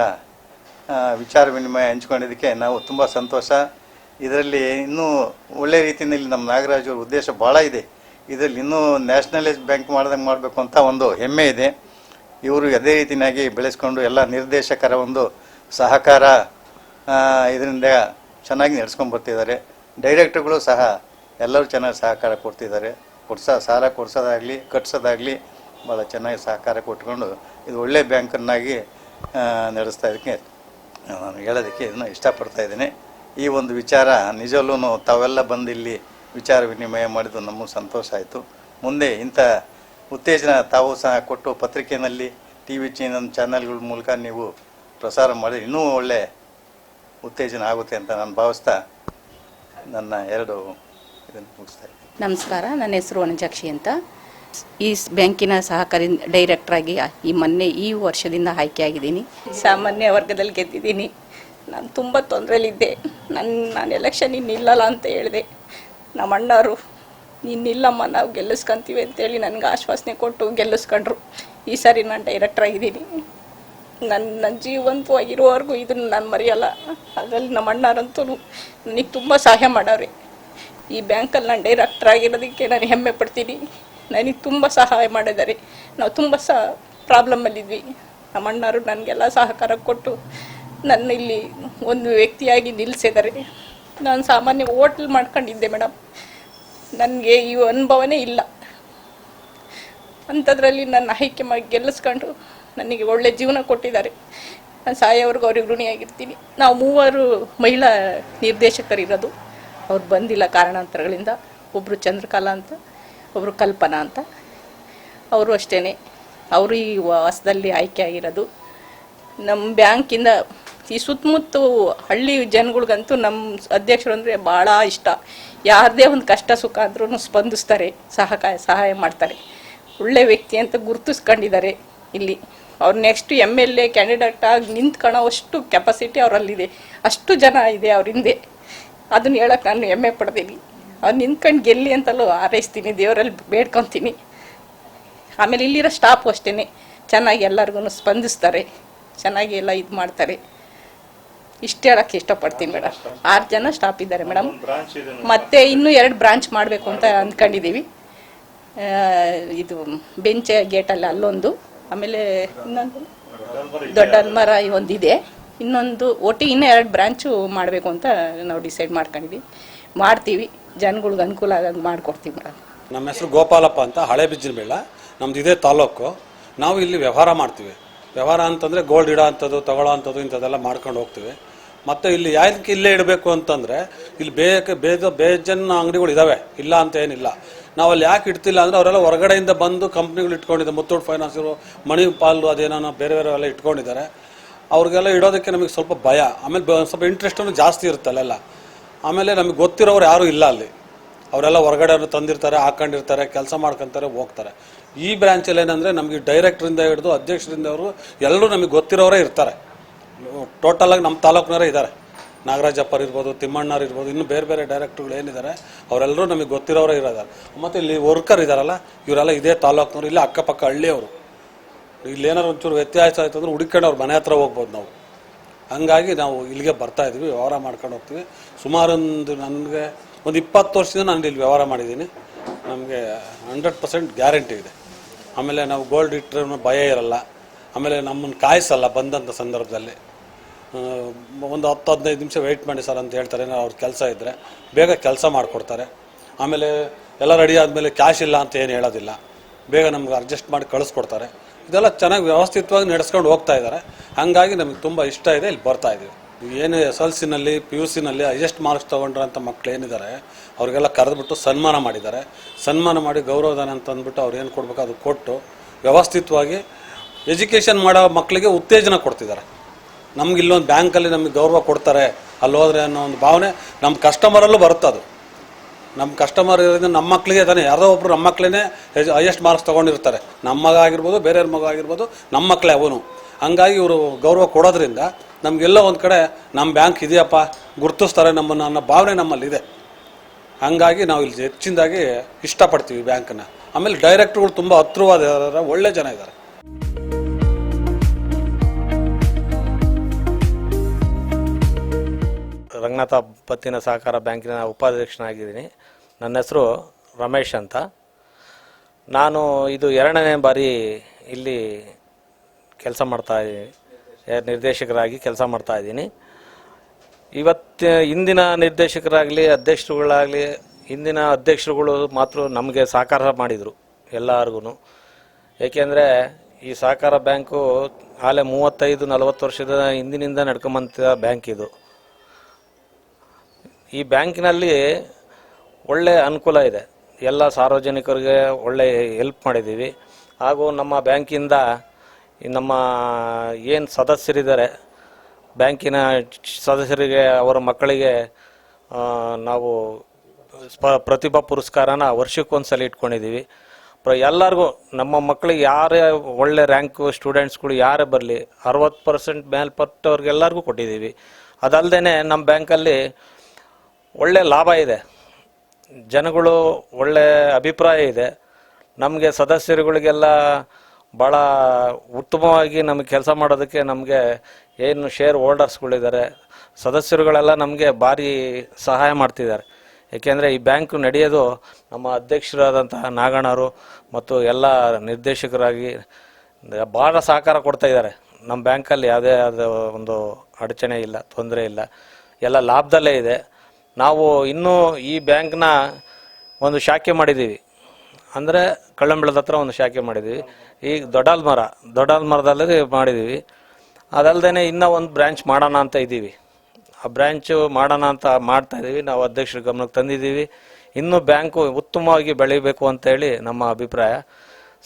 C: ವಿಚಾರ ವಿನಿಮಯ ಹಂಚ್ಕೊಂಡಿದ್ದಕ್ಕೆ ನಾವು ತುಂಬ ಸಂತೋಷ. ಇದರಲ್ಲಿ ಇನ್ನೂ ಒಳ್ಳೆ ರೀತಿಯಲ್ಲಿ ನಮ್ಮ ನಾಗರಾಜ್ ಅವ್ರ ಉದ್ದೇಶ ಭಾಳ ಇದೆ. ಇದರಲ್ಲಿ ಇನ್ನೂ ನ್ಯಾಷನಲೈಸ್ ಬ್ಯಾಂಕ್ ಮಾಡ್ದಂಗೆ ಮಾಡಬೇಕು ಅಂತ ಒಂದು ಹೆಮ್ಮೆ ಇದೆ. ಇವರು ಅದೇ ರೀತಿಯಾಗಿ ಬೆಳೆಸ್ಕೊಂಡು ಎಲ್ಲ ನಿರ್ದೇಶಕರ ಒಂದು ಸಹಕಾರ ಇದರಿಂದ ಚೆನ್ನಾಗಿ ನಡೆಸ್ಕೊಂಡು ಬರ್ತಿದ್ದಾರೆ. ಡೈರೆಕ್ಟರ್ಗಳು ಸಹ ಎಲ್ಲರೂ ಚೆನ್ನಾಗಿ ಸಹಕಾರ ಕೊಡ್ತಿದ್ದಾರೆ. ಕೊಡ್ಸ, ಸಾಲ ಕೊಡ್ಸೋದಾಗಲಿ, ಕಟ್ಸೋದಾಗಲಿ ಭಾಳ ಚೆನ್ನಾಗಿ ಸಹಕಾರ ಕೊಟ್ಕೊಂಡು ಇದು ಒಳ್ಳೆ ಬ್ಯಾಂಕನ್ನಾಗಿ ನಡೆಸ್ತಾ ಇದಕ್ಕೆ ನಾನು ಹೇಳೋದಕ್ಕೆ ಇದನ್ನು ಇಷ್ಟಪಡ್ತಾ ಇದ್ದೀನಿ. ಈ ಒಂದು ವಿಚಾರ ನಿಜವಲ್ಲೂ ತಾವೆಲ್ಲ ಬಂದು ಇಲ್ಲಿ ವಿಚಾರ ವಿನಿಮಯ ಮಾಡಿದ್ದು ನಮಗೂ ಸಂತೋಷ ಆಯಿತು. ಮುಂದೆ ಇಂಥ ಉತ್ತೇಜನ ತಾವು ಸಹ ಕೊಟ್ಟು ಪತ್ರಿಕೆಯಲ್ಲಿ ಟಿ ವಿ ಚಾನಲ್ ಚಾನಲ್ಗಳ ಮೂಲಕ ನೀವು ಪ್ರಸಾರ ಮಾಡಿ ಇನ್ನೂ ಒಳ್ಳೆ ಉತ್ತೇಜನ ಆಗುತ್ತೆ ಅಂತ ನಾನು ಭಾವಿಸ್ತಾ ನನ್ನ ಎರಡು ಇದನ್ನು ಮುಗಿಸ್ತಾ
D: ನಮಸ್ಕಾರ, ನನ್ನ ಹೆಸರು ವನಜಾಕ್ಷಿ ಅಂತ. ಈ ಬ್ಯಾಂಕಿನ ಸಹಕಾರಿ ಡೈರೆಕ್ಟರ್ ಆಗಿ ಈ ಮೊನ್ನೆ ಈ ವರ್ಷದಿಂದ ಆಯ್ಕೆಯಾಗಿದ್ದೀನಿ. ಸಾಮಾನ್ಯ ವರ್ಗದಲ್ಲಿ ಗೆದ್ದಿದ್ದೀನಿ. ನಾನು ತುಂಬ ತೊಂದರೆಯಲ್ಲಿದ್ದೆ. ನನ್ನ ನಾನು ಎಲೆಕ್ಷನ್ ನಿಲ್ಲಲ್ಲ ಅಂತ ಹೇಳಿದೆ. ನಮ್ಮ ಅಣ್ಣವರು ನೀನು ನಿಲ್ಲಮ್ಮ ನಾವು ಗೆಲ್ಲಿಸ್ಕೊಂತೀವಿ ಅಂತೇಳಿ ನನಗೆ ಆಶ್ವಾಸನೆ ಕೊಟ್ಟು ಗೆಲ್ಲಿಸ್ಕೊಂಡ್ರು. ಈ ಸಾರಿ ನಾನು ಡೈರೆಕ್ಟರ್ ಆಗಿದ್ದೀನಿ. ನನ್ನ ನನ್ನ ಜೀವಂತವಾಗಿರುವವರೆಗೂ ಇದನ್ನು ನಾನು ಮರೆಯಲ್ಲ. ಅದರಲ್ಲಿ ನಮ್ಮ ಅಣ್ಣಾರಂತೂ ನನಗೆ ತುಂಬ ಸಹಾಯ ಮಾಡವ್ರಿ. ಈ ಬ್ಯಾಂಕಲ್ಲಿ ನಾನು ಡೈರೆಕ್ಟರ್ ಆಗಿರೋದಕ್ಕೆ ನಾನು ಹೆಮ್ಮೆ ಪಡ್ತೀನಿ. ನನಗೆ ತುಂಬ ಸಹಾಯ ಮಾಡಿದ್ದಾರೆ. ನಾವು ತುಂಬ ಸಹ ಪ್ರಾಬ್ಲಮ್ಮಲ್ಲಿದ್ವಿ ನಮ್ಮ ಅಣ್ಣರು ನನಗೆಲ್ಲ ಸಹಕಾರ ಕೊಟ್ಟು ನನ್ನ ಇಲ್ಲಿ ಒಂದು ವ್ಯಕ್ತಿಯಾಗಿ ನಿಲ್ಲಿಸಿದ್ದಾರೆ ನಾನು ಸಾಮಾನ್ಯ ಹೋಟ್ಲ್ ಮಾಡ್ಕೊಂಡಿದ್ದೆ ಮೇಡಮ್. ನನಗೆ ಈ ಅನುಭವನೇ ಇಲ್ಲ. ಅಂಥದ್ರಲ್ಲಿ ನನ್ನ ಆಯ್ಕೆ ಮಾಡಿ ಗೆಲ್ಲಿಸ್ಕೊಂಡು ನನಗೆ ಒಳ್ಳೆ ಜೀವನ ಕೊಟ್ಟಿದ್ದಾರೆ. ನಾನು ಸಾಯೋವರೆಗೂ ಅವ್ರಿಗೆ ಋಣಿಯಾಗಿರ್ತೀನಿ. ನಾವು ಮೂವರು ಮಹಿಳಾ ನಿರ್ದೇಶಕರಿರೋದು. ಅವ್ರು ಬಂದಿಲ್ಲ ಕಾರಣಾಂತರಗಳಿಂದ. ಒಬ್ಬರು ಚಂದ್ರಕಲಾ ಅಂತ ಒಬ್ಬರು ಕಲ್ಪನಾ ಅಂತ. ಅವರು ಅಷ್ಟೇ ಅವರು ಈ ವಾಸದಲ್ಲಿ ಆಯ್ಕೆ ಆಗಿರೋದು. ನಮ್ಮ ಬ್ಯಾಂಕಿಂದ ಈ ಸುತ್ತಮುತ್ತ ಹಳ್ಳಿ ಜನಗಳಿಗಂತೂ ನಮ್ಮ ಅಧ್ಯಕ್ಷರು ಅಂದರೆ ಭಾಳ ಇಷ್ಟ. ಯಾರದೇ ಒಂದು ಕಷ್ಟ ಸುಖ ಅಂದ್ರೂ ಸ್ಪಂದಿಸ್ತಾರೆ, ಸಹಕಾಯ, ಸಹಾಯ ಮಾಡ್ತಾರೆ. ಒಳ್ಳೆ ವ್ಯಕ್ತಿ ಅಂತ ಗುರುತಿಸ್ಕೊಂಡಿದ್ದಾರೆ ಇಲ್ಲಿ. ಅವ್ರು next M L A candidate ಆಗಿ ನಿಂತ್ಕೊಳ್ಳೋವಷ್ಟು ಕೆಪಾಸಿಟಿ ಅವರಲ್ಲಿದೆ. ಅಷ್ಟು ಜನ ಇದೆ ಅವ್ರ ಹಿಂದೆ. ಅದನ್ನ ಹೇಳಕ್ಕೆ ನಾನು ಹೆಮ್ಮೆ ಪಡ್ತೀನಿ. ಅವ್ರು ನಿಂತ್ಕೊಂಡು ಗೆಲ್ಲಿ ಅಂತಲೂ ಹಾರೈಸ್ತೀನಿ, ದೇವರಲ್ಲಿ ಬೇಡ್ಕೊತೀನಿ. ಆಮೇಲೆ ಇಲ್ಲಿರೋ ಸ್ಟಾಫು ಅಷ್ಟೇ ಚೆನ್ನಾಗಿ ಎಲ್ಲರಿಗೂ ಸ್ಪಂದಿಸ್ತಾರೆ. ಚೆನ್ನಾಗಿ ಎಲ್ಲ ಇದು ಮಾಡ್ತಾರೆ. ಇಷ್ಟು ಹೇಳಕ್ಕೆ ಇಷ್ಟಪಡ್ತೀನಿ ಮೇಡಮ್. ಆರು ಜನ ಸ್ಟಾಫ್ ಇದ್ದಾರೆ ಮೇಡಮ್. ಮತ್ತೆ ಇನ್ನೂ ಎರಡು ಬ್ರಾಂಚ್ ಮಾಡಬೇಕು ಅಂತ ಅಂದ್ಕೊಂಡಿದ್ದೀವಿ. ಇದು ಬೆಂಚ್ ಗೇಟಲ್ಲಿ ಅಲ್ಲೊಂದು, ಆಮೇಲೆ ಇನ್ನೊಂದು ದೊಡ್ಡ ಅಲ್ಮರ ಒಂದಿದೆ. ಇನ್ನೊಂದು ಒಟ್ಟು ಇನ್ನೂ ಎರಡು ಬ್ರಾಂಚು ಮಾಡಬೇಕು ಅಂತ ನಾವು ಡಿಸೈಡ್ ಮಾಡ್ಕೊಂಡಿದ್ದೀವಿ. ಮಾಡ್ತೀವಿ. ಜನಗಳ್ಗೆ ಅನುಕೂಲ ಆಗಂಗೆ ಮಾಡಿಕೊಡ್ತೀವಿ ಮೇಡಮ್.
E: ನಮ್ಮ ಹೆಸರು ಗೋಪಾಲಪ್ಪ ಅಂತ ಹಳೆ ಬಿಜ್ಜಿನಬೇಳ ನಮ್ದು ಇದೇ ತಾಲೂಕು. ನಾವು ಇಲ್ಲಿ ವ್ಯವಹಾರ ಮಾಡ್ತೀವಿ. ವ್ಯವಹಾರ ಅಂತಂದರೆ ಗೋಲ್ಡ್ ಇಡೋ ಅಂಥದ್ದು, ತಗೊಳ್ಳೋ ಅಂಥದ್ದು ಇಂಥದ್ದೆಲ್ಲ ಮಾಡ್ಕೊಂಡು ಹೋಗ್ತೀವಿ. ಮತ್ತು ಇಲ್ಲಿ ಯಾಕೆ ಇಲ್ಲೇ ಇಡಬೇಕು ಅಂತಂದರೆ, ಇಲ್ಲಿ ಬೇಕ ಬೇಜ ಬೇಜನ್ನ ಅಂಗಡಿಗಳು ಇದ್ದಾವೆ ಇಲ್ಲ ಅಂತ ಏನಿಲ್ಲ. ನಾವು ಅಲ್ಲಿ ಯಾಕೆ ಇಡ್ತಿಲ್ಲ ಅಂದರೆ ಅವರೆಲ್ಲ ಹೊರಗಡೆಯಿಂದ ಬಂದು ಕಂಪ್ನಿಗಳು ಇಟ್ಕೊಂಡಿದ್ದಾರೆ ಮುತ್ತೂಟ್ ಫೈನಾನ್ಸ್ ಇರೋ ಮಣಿ ಪಾಲು ಅದೇನೋ ಬೇರೆ ಬೇರೆ ಎಲ್ಲ ಇಟ್ಕೊಂಡಿದ್ದಾರೆ. ಅವ್ರಿಗೆಲ್ಲ ಇಡೋದಕ್ಕೆ ನಮಗೆ ಸ್ವಲ್ಪ ಭಯ. ಆಮೇಲೆ ಸ್ವಲ್ಪ ಇಂಟ್ರೆಸ್ಟನ್ನು ಜಾಸ್ತಿ ಇರುತ್ತೆ ಅಲ್ಲೆಲ್ಲ. ಆಮೇಲೆ ನಮಗೆ ಗೊತ್ತಿರೋರು ಯಾರೂ ಇಲ್ಲ ಅಲ್ಲಿ. ಅವರೆಲ್ಲ ಹೊರಗಡೆ ತಂದಿರ್ತಾರೆ, ಹಾಕೊಂಡಿರ್ತಾರೆ, ಕೆಲಸ ಮಾಡ್ಕೊಂತಾರೆ, ಹೋಗ್ತಾರೆ. ಈ ಬ್ರಾಂಚಲ್ಲಿ ಏನಂದರೆ ನಮಗೆ ಡೈರೆಕ್ಟ್ರಿಂದ ಹಿಡಿದು ಅಧ್ಯಕ್ಷರಿಂದ ಅವರು ಎಲ್ಲರೂ ನಮಗೆ ಗೊತ್ತಿರೋರೇ ಇರ್ತಾರೆ. ಟೋಟಲಾಗಿ ನಮ್ಮ ತಾಲೂಕಿನವರೇ ಇದ್ದಾರೆ. ನಾಗರಾಜಪ್ಪರ್ ಇರ್ಬೋದು, ತಿಮ್ಮಣ್ಣವ್ರು ಇರ್ಬೋದು, ಇನ್ನು ಬೇರೆ ಬೇರೆ ಡೈರೆಕ್ಟ್ರುಗಳು ಏನಿದ್ದಾರೆ, ಅವರೆಲ್ಲರೂ ನಮಗೆ ಗೊತ್ತಿರೋರೇ ಇರೋದಾರೆ ಮತ್ತು ಇಲ್ಲಿ ವರ್ಕರ್ ಇದ್ದಾರಲ್ಲ ಇವರೆಲ್ಲ ಇದೇ ತಾಲೂಕಿನವ್ರು, ಇಲ್ಲ ಅಕ್ಕಪಕ್ಕ ಹಳ್ಳಿಯವರು. ಇಲ್ಲಿ ಏನಾರು ಒಂಚೂರು ವ್ಯತ್ಯಾಸ ಆಯಿತು ಅಂದ್ರೆ ಹುಡುಕೊಂಡು ಅವ್ರ ಮನೆ ಹತ್ರ ಹೋಗ್ಬೋದು ನಾವು. ಹಂಗಾಗಿ ನಾವು ಇಲ್ಲಿಗೆ ಬರ್ತಾ ಇದ್ವಿ, ವ್ಯವಹಾರ ಮಾಡ್ಕೊಂಡು ಹೋಗ್ತೀವಿ. ಸುಮಾರು ಒಂದು ನನಗೆ ಒಂದು ಇಪ್ಪತ್ತು ವರ್ಷದಿಂದ ನಾನು ಇಲ್ಲಿ ವ್ಯವಹಾರ ಮಾಡಿದ್ದೀನಿ. ನಮಗೆ ಹಂಡ್ರೆಡ್ ಪರ್ಸೆಂಟ್ ಗ್ಯಾರಂಟಿ ಇದೆ. ಆಮೇಲೆ ನಾವು ಗೋಲ್ಡ್ ಇಟ್ಟರೆ ಭಯ ಇರಲ್ಲ. ಆಮೇಲೆ ನಮ್ಮನ್ನು ಕಾಯಿಸಲ್ಲ ಬಂದಂಥ ಸಂದರ್ಭದಲ್ಲಿ. ಒಂದು ಹತ್ತು ಹದಿನೈದು ನಿಮಿಷ ವೆಯ್ಟ್ ಮಾಡಿ ಸರ್ ಅಂತ ಹೇಳ್ತಾರೆ ಅವ್ರ ಕೆಲಸ ಇದ್ದರೆ ಬೇಗ ಕೆಲಸ ಮಾಡಿಕೊಡ್ತಾರೆ. ಆಮೇಲೆ ಎಲ್ಲ ರೆಡಿ ಆದಮೇಲೆ ಕ್ಯಾಶ್ ಇಲ್ಲ ಅಂತ ಏನು ಹೇಳೋದಿಲ್ಲ. ಬೇಗ ನಮ್ಗೆ ಅಡ್ಜಸ್ಟ್ ಮಾಡಿ ಕಳಿಸ್ಕೊಡ್ತಾರೆ. ಇದೆಲ್ಲ ಚೆನ್ನಾಗಿ ವ್ಯವಸ್ಥಿತವಾಗಿ ನಡೆಸ್ಕೊಂಡು ಹೋಗ್ತಾ ಇದ್ದಾರೆ ಹಾಗಾಗಿ ನಮಗೆ ತುಂಬ ಇಷ್ಟ ಇದೆ, ಇಲ್ಲಿ ಬರ್ತಾ ಇದ್ದೀವಿ ಏನು ಎಸ್ ಎಲ್ ಸಿನಲ್ಲಿ ಪಿ ಯು ಸಿನಲ್ಲಿ ಹೈಯೆಸ್ಟ್ ಮಾರ್ಕ್ಸ್ ತೊಗೊಂಡ್ರಂಥ ಮಕ್ಳು ಏನಿದ್ದಾರೆ ಅವರಿಗೆಲ್ಲ ಕರೆದ್ಬಿಟ್ಟು ಸನ್ಮಾನ ಮಾಡಿದ್ದಾರೆ. ಸನ್ಮಾನ ಮಾಡಿ ಗೌರವಧನ ಅಂತ ಅಂದ್ಬಿಟ್ಟು ಅವ್ರು ಏನು ಕೊಡ್ಬೇಕು ಅದು ಕೊಟ್ಟು ವ್ಯವಸ್ಥಿತವಾಗಿ ಎಜುಕೇಷನ್ ಮಾಡೋ ಮಕ್ಕಳಿಗೆ ಉತ್ತೇಜನ ಕೊಡ್ತಿದ್ದಾರೆ. ನಮ್ಗೆ ಇಲ್ಲೊಂದು ಬ್ಯಾಂಕಲ್ಲಿ ನಮಗೆ ಗೌರವ ಕೊಡ್ತಾರೆ, ಅಲ್ಲಿ ಹೋದ್ರೆ ಅನ್ನೋ ಒಂದು ಭಾವನೆ ನಮ್ಮ ಕಸ್ಟಮರಲ್ಲೂ ಬರುತ್ತೆ ಅದು. ನಮ್ಮ ಕಸ್ಟಮರ್ ಇರೋದ್ರಿಂದ ನಮ್ಮ ಮಕ್ಕಳಿಗೆ ತಾನೇ ಯಾರೋ ಒಬ್ಬರು ನಮ್ಮ ಮಕ್ಕಳೇ ಹೈಯೆಸ್ಟ್ ಮಾರ್ಕ್ಸ್ ತೊಗೊಂಡಿರ್ತಾರೆ. ನಮ್ಮ ಮಗ ಆಗಿರ್ಬೋದು, ಬೇರೆಯವ್ರ ಮಗ ಆಗಿರ್ಬೋದು, ನಮ್ಮ ಮಕ್ಕಳೇ ಅವನು. ಹಂಗಾಗಿ ಇವರು ಗೌರವ ಕೊಡೋದ್ರಿಂದ ನಮಗೆಲ್ಲ ಒಂದು ಕಡೆ ನಮ್ಮ ಬ್ಯಾಂಕ್ ಇದೆಯಪ್ಪ, ಗುರುತಿಸ್ತಾರೆ ನಮ್ಮನ್ನು ಅನ್ನೋ ಭಾವನೆ ನಮ್ಮಲ್ಲಿದೆ. ಹಂಗಾಗಿ ನಾವು ಇಲ್ಲಿ ಹೆಚ್ಚಿನದಾಗಿ ಇಷ್ಟಪಡ್ತೀವಿ ಬ್ಯಾಂಕನ್ನು. ಆಮೇಲೆ ಡೈರೆಕ್ಟ್ರುಗಳು ತುಂಬ ಹತ್ರವಾದ, ಒಳ್ಳೆ ಜನ ಇದ್ದಾರೆ.
F: ರಂಗನಾಥ ಪತ್ತಿನ ಸಹಕಾರ ಬ್ಯಾಂಕಿನ ಉಪಾಧ್ಯಕ್ಷನಾಗಿದ್ದೀನಿ. ನನ್ನ ಹೆಸರು ರಮೇಶ್ ಅಂತ. ನಾನು ಇದು ಎರಡನೇ ಬಾರಿ ಇಲ್ಲಿ ಕೆಲಸ ಮಾಡ್ತಾ ಇದ್ದೀನಿ. ನಿರ್ದೇಶಕರಾಗಿ ಕೆಲಸ ಮಾಡ್ತಾ ಇದ್ದೀನಿ. ಇವತ್ತು, ಇಂದಿನ ನಿರ್ದೇಶಕರಾಗಲಿ, ಅಧ್ಯಕ್ಷರುಗಳಾಗಲಿ, ಇಂದಿನ ಅಧ್ಯಕ್ಷರುಗಳು ಮಾತ್ರ ನಮಗೆ ಸಹಕಾರ ಮಾಡಿದರು ಎಲ್ಲರಿಗೂ ಏಕೆಂದರೆ ಈ ಸಹಕಾರ ಬ್ಯಾಂಕು ಆಲೆ ಮೂವತ್ತೈದು ನಲವತ್ತು ವರ್ಷದ ಹಿಂದಿನಿಂದ ನಡ್ಕೊಂಬಂತ ಬ್ಯಾಂಕ್ ಇದು ಈ ಬ್ಯಾಂಕಿನಲ್ಲಿ ಒಳ್ಳೆ ಅನುಕೂಲ ಇದೆ. ಎಲ್ಲ ಸಾರ್ವಜನಿಕರಿಗೆ ಒಳ್ಳೆ ಹೆಲ್ಪ್ ಮಾಡಿದ್ದೀವಿ. ಹಾಗೂ ನಮ್ಮ ಬ್ಯಾಂಕಿಂದ ನಮ್ಮ ಏನು ಸದಸ್ಯರಿದ್ದಾರೆ, ಬ್ಯಾಂಕಿನ ಸದಸ್ಯರಿಗೆ, ಅವರ ಮಕ್ಕಳಿಗೆ ನಾವು ಸ್ಪ, ಪ್ರತಿಭಾ ಪುರಸ್ಕಾರನ ವರ್ಷಕ್ಕೊಂದ್ಸಲ ಇಟ್ಕೊಂಡಿದ್ದೀವಿ. ಪ್ರ, ಎಲ್ಲರಿಗೂ, ನಮ್ಮ ಮಕ್ಕಳಿಗೆ ಯಾರೇ ಒಳ್ಳೆ ರ್ಯಾಂಕು ಸ್ಟೂಡೆಂಟ್ಸ್ಗಳು ಯಾರೇ ಬರಲಿ, ಅರವತ್ತು ಪರ್ಸೆಂಟ್ ಮೇಲ್ಪಟ್ಟವ್ರಿಗೆಲ್ಲರಿಗೂ ಕೊಟ್ಟಿದ್ದೀವಿ. ಅದಲ್ಲದೆ ನಮ್ಮ ಬ್ಯಾಂಕಲ್ಲಿ ಒಳ್ಳೆ ಲಾಭ ಇದೆ. ಜನಗಳು ಒಳ್ಳೆ ಅಭಿಪ್ರಾಯ ಇದೆ. ನಮಗೆ ಸದಸ್ಯರುಗಳಿಗೆಲ್ಲ ಭಾಳ ಉತ್ತಮವಾಗಿ ನಮಗೆ ಕೆಲಸ ಮಾಡೋದಕ್ಕೆ ನಮಗೆ ಏನು ಶೇರ್ ಹೋಲ್ಡರ್ಸ್ಗಳಿದ್ದಾರೆ ಸದಸ್ಯರುಗಳೆಲ್ಲ ನಮಗೆ ಭಾರಿ ಸಹಾಯ ಮಾಡ್ತಿದ್ದಾರೆ. ಏಕೆಂದರೆ ಈ ಬ್ಯಾಂಕು ನಡೆಯೋದು ನಮ್ಮ ಅಧ್ಯಕ್ಷರಾದಂತಹ ನಾಗಣ್ಣರು ಮತ್ತು ಎಲ್ಲ ನಿರ್ದೇಶಕರಾಗಿ ಭಾಳ ಸಹಕಾರ ಕೊಡ್ತಾ ಇದ್ದಾರೆ. ನಮ್ಮ ಬ್ಯಾಂಕಲ್ಲಿ ಯಾವುದೇ ಆದ ಒಂದು ಅಡಚಣೆ ಇಲ್ಲ, ತೊಂದರೆ ಇಲ್ಲ. ಎಲ್ಲ ಲಾಭದಲ್ಲೇ ಇದೆ. ನಾವು ಇನ್ನೂ ಈ ಬ್ಯಾಂಕ್ನ ಒಂದು ಶಾಖೆ ಮಾಡಿದ್ದೀವಿ. ಅಂದರೆ ಕಳ್ಳಂಬೆಳದ ಹತ್ರ ಒಂದು ಶಾಖೆ ಮಾಡಿದ್ದೀವಿ. ಈಗ ದೊಡ್ಡಲ್ ಮರ ದೊಡ್ಡಲ್ ಮರದಲ್ಲಿ ಮಾಡಿದ್ದೀವಿ. ಅದಲ್ಲದೆ ಇನ್ನೂ ಒಂದು ಬ್ರ್ಯಾಂಚ್ ಮಾಡೋಣ ಅಂತ ಇದ್ದೀವಿ. ಆ ಬ್ರ್ಯಾಂಚು ಮಾಡೋಣ ಅಂತ ಮಾಡ್ತಾ ಇದ್ದೀವಿ. ನಾವು ಅಧ್ಯಕ್ಷರ ಗಮನಕ್ಕೆ ತಂದಿದ್ದೀವಿ. ಇನ್ನೂ ಬ್ಯಾಂಕು ಉತ್ತಮವಾಗಿ ಬೆಳೀಬೇಕು ಅಂತೇಳಿ ನಮ್ಮ ಅಭಿಪ್ರಾಯ.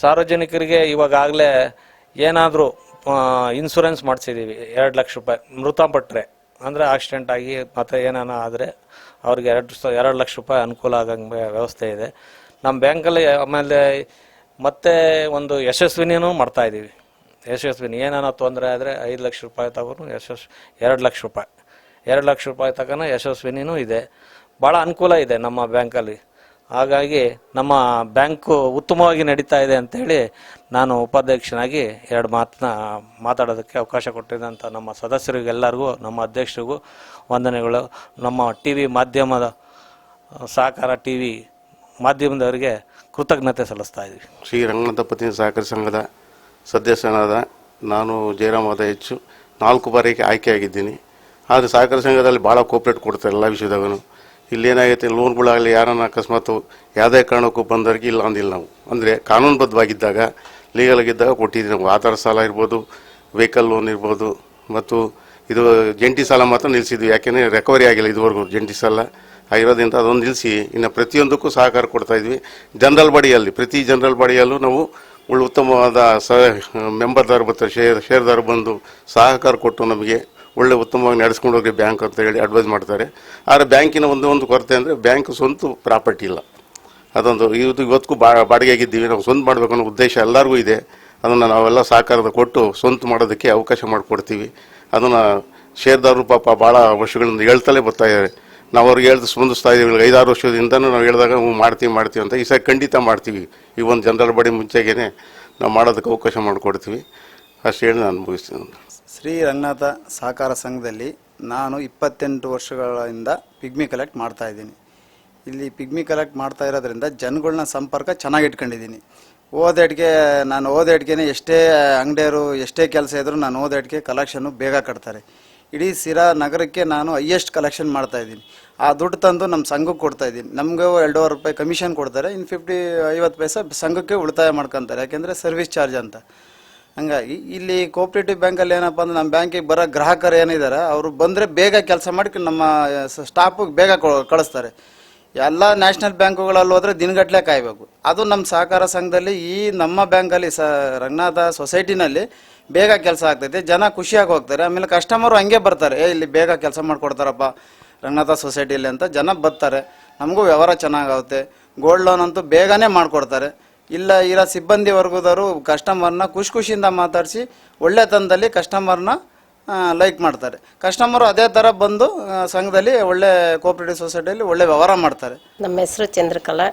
F: ಸಾರ್ವಜನಿಕರಿಗೆ ಇವಾಗಾಗಲೇ ಏನಾದರೂ ಇನ್ಸೂರೆನ್ಸ್ ಮಾಡಿಸಿದ್ದೀವಿ. ಎರಡು ಲಕ್ಷ ರೂಪಾಯಿ ಮೃತಪಟ್ಟರೆ ಅಂದರೆ ಆಕ್ಸಿಡೆಂಟ್ ಆಗಿ ಮತ್ತು ಏನಾನ ಆದರೆ ಅವ್ರಿಗೆ ಎರಡು ಸ, ಎರಡು ಲಕ್ಷ ರೂಪಾಯಿ ಅನುಕೂಲ ಆಗಂಗೆ ವ್ಯವಸ್ಥೆ ಇದೆ. ನಮ್ಮ ಬ್ಯಾಂಕಲ್ಲಿ ಆಮೇಲೆ ಮತ್ತೆ ಒಂದು ಯಶಸ್ವಿನಿಯೂ ಮಾಡ್ತಾ ಇದ್ದೀವಿ ಯಶಸ್ವಿನಿ ಏನಾನ ತೊಂದರೆ ಆದರೆ ಐದು ಲಕ್ಷ ರೂಪಾಯಿ ತಗೊಂಡು ಯಶಸ್, ಎರಡು ಲಕ್ಷ ರೂಪಾಯಿ. ಎರಡು ಲಕ್ಷ ರೂಪಾಯಿ ತಗೋಣ ಯಶಸ್ವಿನಿಯೂ ಇದೆ. ಭಾಳ ಅನುಕೂಲ ಇದೆ ನಮ್ಮ ಬ್ಯಾಂಕಲ್ಲಿ ಹಾಗಾಗಿ ನಮ್ಮ ಬ್ಯಾಂಕು ಉತ್ತಮವಾಗಿ ನಡೀತಾ ಇದೆ ಅಂತೇಳಿ ನಾನು ಉಪಾಧ್ಯಕ್ಷನಾಗಿ ಎರಡು ಮಾತನ್ನ ಮಾತಾಡೋದಕ್ಕೆ ಅವಕಾಶ ಕೊಟ್ಟಿದ್ದಂಥ ನಮ್ಮ ಸದಸ್ಯರಿಗೆಲ್ಲರಿಗೂ, ನಮ್ಮ ಅಧ್ಯಕ್ಷರಿಗೂ ವಂದನೆಗಳು. ನಮ್ಮ ಟಿ ವಿ ಮಾಧ್ಯಮದ, ಸಹಕಾರ ಟಿ ವಿ ಮಾಧ್ಯಮದವರಿಗೆ ಕೃತಜ್ಞತೆ ಸಲ್ಲಿಸ್ತಾ ಇದ್ದೀವಿ.
G: ಶ್ರೀ ರಂಗನಾಥಪತಿ ಸಹಕಾರಿ ಸಂಘದ ಸದಸ್ಯನಾದ ನಾನು ಜಯರಾಮದ ಹೆಚ್ಚು ನಾಲ್ಕು ಬಾರಿಗೆ ಆಯ್ಕೆಯಾಗಿದ್ದೀನಿ. ಆದರೆ ಸಹಕಾರಿ ಸಂಘದಲ್ಲಿ ಭಾಳ ಕೋಪ್ರೇಟ್ ಕೊಡ್ತಾರೆ ಎಲ್ಲ ವಿಷಯದಾಗೂ ಇಲ್ಲಿ ಏನಾಗೈತೆ ಲೋನ್ಗಳಾಗಲಿ ಯಾರನ್ನ ಅಕಸ್ಮಾತ್ ಯಾವುದೇ ಕಾರಣಕ್ಕೂ ಬಂದವರಿಗೆ ಇಲ್ಲ ಅಂದಿಲ್ಲ ನಾವು. ಅಂದರೆ ಕಾನೂನುಬದ್ಧವಾಗಿದ್ದಾಗ ಲೀಗಲ್ ಆಗಿದ್ದಾಗ ಕೊಟ್ಟಿದ್ದೀವಿ ನಾವು. ಆಧಾರ ಸಾಲ ಇರ್ಬೋದು, ವೆಹಿಕಲ್ ಲೋನ್ ಇರ್ಬೋದು, ಮತ್ತು ಇದು ಜಂಟಿ ಸಾಲ ಮಾತ್ರ ನಿಲ್ಲಿಸಿದ್ವಿ ಯಾಕೆಂದರೆ ರೆಕವರಿ ಆಗಿಲ್ಲ ಇದುವರೆಗೂ ಜಂಟಿ ಸಾಲ ಆಗಿರೋದ್ರಿಂದ ಅದೊಂದು ನಿಲ್ಲಿಸಿ ಇನ್ನು ಪ್ರತಿಯೊಂದಕ್ಕೂ ಸಹಕಾರ ಕೊಡ್ತಾ ಇದ್ವಿ. ಜನರಲ್ ಬಾಡಿಯಲ್ಲಿ, ಪ್ರತಿ ಜನರಲ್ ಬಾಡಿಯಲ್ಲೂ ನಾವು ಉತ್ತಮವಾದ ಸ ಮೆಂಬರ್ದಾರು ಬರ್ತಾರೆ, ಶೇರ್, ಶೇರ್ದಾರು ಬಂದು ಸಹಕಾರ ಕೊಟ್ಟು ನಮಗೆ ಒಳ್ಳೆ ಉತ್ತಮವಾಗಿ ನಡೆಸ್ಕೊಂಡು ಹೋಗಿ ಬ್ಯಾಂಕ್ ಅಂತ ಹೇಳಿ ಅಡ್ವೈಸ್ ಮಾಡ್ತಾರೆ. ಆದರೆ ಬ್ಯಾಂಕಿನ ಒಂದು ಒಂದು ಕೊರತೆ ಅಂದರೆ ಬ್ಯಾಂಕ್ ಸ್ವಂತ ಪ್ರಾಪರ್ಟಿ ಇಲ್ಲ. ಅದೊಂದು ಇವತ್ತು ಇವತ್ತಿಗೂ ಬಾ ಬಾಡಿಗೆಗಿದ್ದೀವಿ ನಾವು ಸ್ವಂತ ಮಾಡಬೇಕು ಅನ್ನೋ ಉದ್ದೇಶ ಎಲ್ಲರಿಗೂ ಇದೆ. ಅದನ್ನು ನಾವೆಲ್ಲ ಸಹಕಾರದ ಕೊಟ್ಟು ಸ್ವಂತ ಮಾಡೋದಕ್ಕೆ ಅವಕಾಶ ಮಾಡಿಕೊಡ್ತೀವಿ. ಅದನ್ನು ಷೇರ್ದಾರರು ಪಾಪ ಭಾಳ ವರ್ಷಗಳಿಂದ ಹೇಳ್ತಲೇ ಬರ್ತಾ ಇದ್ದಾರೆ. ನಾವು ಅವ್ರಿಗೆ ಹೇಳ್ದು ಸ್ಪಂದಿಸ್ತಾ ಇದ್ದೀವಿ ಐದಾರು ವರ್ಷದಿಂದನೂ ನಾವು ಹೇಳಿದಾಗ ಮಾಡ್ತೀವಿ ಮಾಡ್ತೀವಿ ಅಂತ. ಈ ಸರಿ ಖಂಡಿತ ಮಾಡ್ತೀವಿ. ಈ ಒಂದು ಜನರಲ್ ಬಡಿ ಮುಂಚೆಗೇ ನಾವು ಮಾಡೋದಕ್ಕೆ ಅವಕಾಶ ಮಾಡಿಕೊಡ್ತೀವಿ. ಅಷ್ಟು ಹೇಳಿ ನಾನು ಮುಗಿಸ್ತೀನಿ.
H: ಶ್ರೀ ರಂಗನಾಥ ಸಹಕಾರ ಸಂಘದಲ್ಲಿ ನಾನು ಇಪ್ಪತ್ತೆಂಟು ವರ್ಷಗಳಿಂದ ಪಿಗ್ಮಿ ಕಲೆಕ್ಟ್ ಮಾಡ್ತಾ ಇದ್ದೀನಿ. ಇಲ್ಲಿ ಪಿಗ್ಮಿ ಕಲೆಕ್ಟ್ ಮಾಡ್ತಾ ಇರೋದ್ರಿಂದ ಜನಗಳನ್ನ ಸಂಪರ್ಕ ಚೆನ್ನಾಗಿ ಇಟ್ಕೊಂಡಿದ್ದೀನಿ. ಓದೇಟ್ಗೆ ನಾನು ಓದೇಟ್ಗೆ ಎಷ್ಟೇ ಅಂಗಡಿಯವರು ಎಷ್ಟೇ ಕೆಲಸ ಇದ್ದರೂ ನಾನು ಓದೇಟ್ಗೆ ಕಲೆಕ್ಷನ್ನು ಬೇಗ ಕಟ್ತಾರೆ. ಇಡೀ ಸಿರಾ ನಗರಕ್ಕೆ ನಾನು ಹೈಯೆಸ್ಟ್ ಕಲೆಕ್ಷನ್ ಮಾಡ್ತಾ ಇದ್ದೀನಿ. ಆ ದುಡ್ಡು ತಂದು ನಮ್ಮ ಸಂಘಕ್ಕೆ ಕೊಡ್ತಾ ಇದ್ದೀನಿ. ನಮಗೆ ಎರಡೂವರೆ ರೂಪಾಯಿ ಕಮಿಷನ್ ಕೊಡ್ತಾರೆ. ಇನ್ನು ಫಿಫ್ಟಿ ಐವತ್ತು ಪೈಸೆ ಸಂಘಕ್ಕೆ ಉಳಿತಾಯ ಮಾಡ್ಕೊತಾರೆ. ಯಾಕೆಂದರೆ ಸರ್ವಿಸ್ ಚಾರ್ಜ್ ಅಂತ. ಹಂಗಾಗಿ ಇಲ್ಲಿ ಕೋಆಪರೇಟಿವ್ ಬ್ಯಾಂಕಲ್ಲಿ ಏನಪ್ಪ ಅಂದ್ರೆ ನಮ್ಮ ಬ್ಯಾಂಕಿಗೆ ಬರೋ ಗ್ರಾಹಕರು ಏನಿದ್ದಾರೆ ಅವರು ಬಂದರೆ ಬೇಗ ಕೆಲಸ ಮಾಡಿ ನಮ್ಮ ಸ್ಟಾಫಿಗೆ ಬೇಗ ಕಳಿಸ್ತಾರೆ. ಎಲ್ಲ ನ್ಯಾಷನಲ್ ಬ್ಯಾಂಕುಗಳಲ್ಲಿ ಹೋದ್ರೆ ದಿನಗಟ್ಟಲೆ ಕಾಯಬೇಕು. ಅದು ನಮ್ಮ ಸಹಕಾರ ಸಂಘದಲ್ಲಿ ಈ ನಮ್ಮ ಬ್ಯಾಂಕಲ್ಲಿ ಸ, ರಂಗನಾಥ ಸೊಸೈಟಿನಲ್ಲಿ ಬೇಗ ಕೆಲಸ ಆಗ್ತೈತೆ, ಜನ ಖುಷಿಯಾಗಿ ಹೋಗ್ತಾರೆ. ಆಮೇಲೆ ಕಸ್ಟಮರು ಹಂಗೆ ಬರ್ತಾರೆ, ಏ, ಇಲ್ಲಿ ಬೇಗ ಕೆಲಸ ಮಾಡಿಕೊಡ್ತಾರಪ್ಪ ರಂಗನಾಥ ಸೊಸೈಟಿಯಲ್ಲಿ ಅಂತ ಜನ ಬರ್ತಾರೆ. ನಮಗೂ ವ್ಯವಹಾರ ಚೆನ್ನಾಗಾಗುತ್ತೆ ಗೋಲ್ಡ್ ಲೋನ್ ಅಂತೂ ಬೇಗನೆ ಮಾಡಿಕೊಡ್ತಾರೆ. ಇಲ್ಲ ಇರೋ ಸಿಬ್ಬಂದಿ ವರ್ಗದವರು ಕಸ್ಟಮರ್ನ ಖುಷಿ ಖುಷಿಯಿಂದ ಮಾತಾಡಿಸಿ ಒಳ್ಳೆತನದಲ್ಲಿ ಕಸ್ಟಮರ್ನ ಲೈಕ್ ಮಾಡ್ತಾರೆ. ಕಸ್ಟಮರು ಅದೇ ಥರ ಬಂದು ಸಂಘದಲ್ಲಿ ಒಳ್ಳೆ ಕೋಆಪರೇಟಿವ್ ಸೊಸೈಟಿಯಲ್ಲಿ ಒಳ್ಳೆ ವ್ಯವಹಾರ ಮಾಡ್ತಾರೆ.
I: ನಮ್ಮ ಹೆಸರು ಚಂದ್ರಕಲಾ.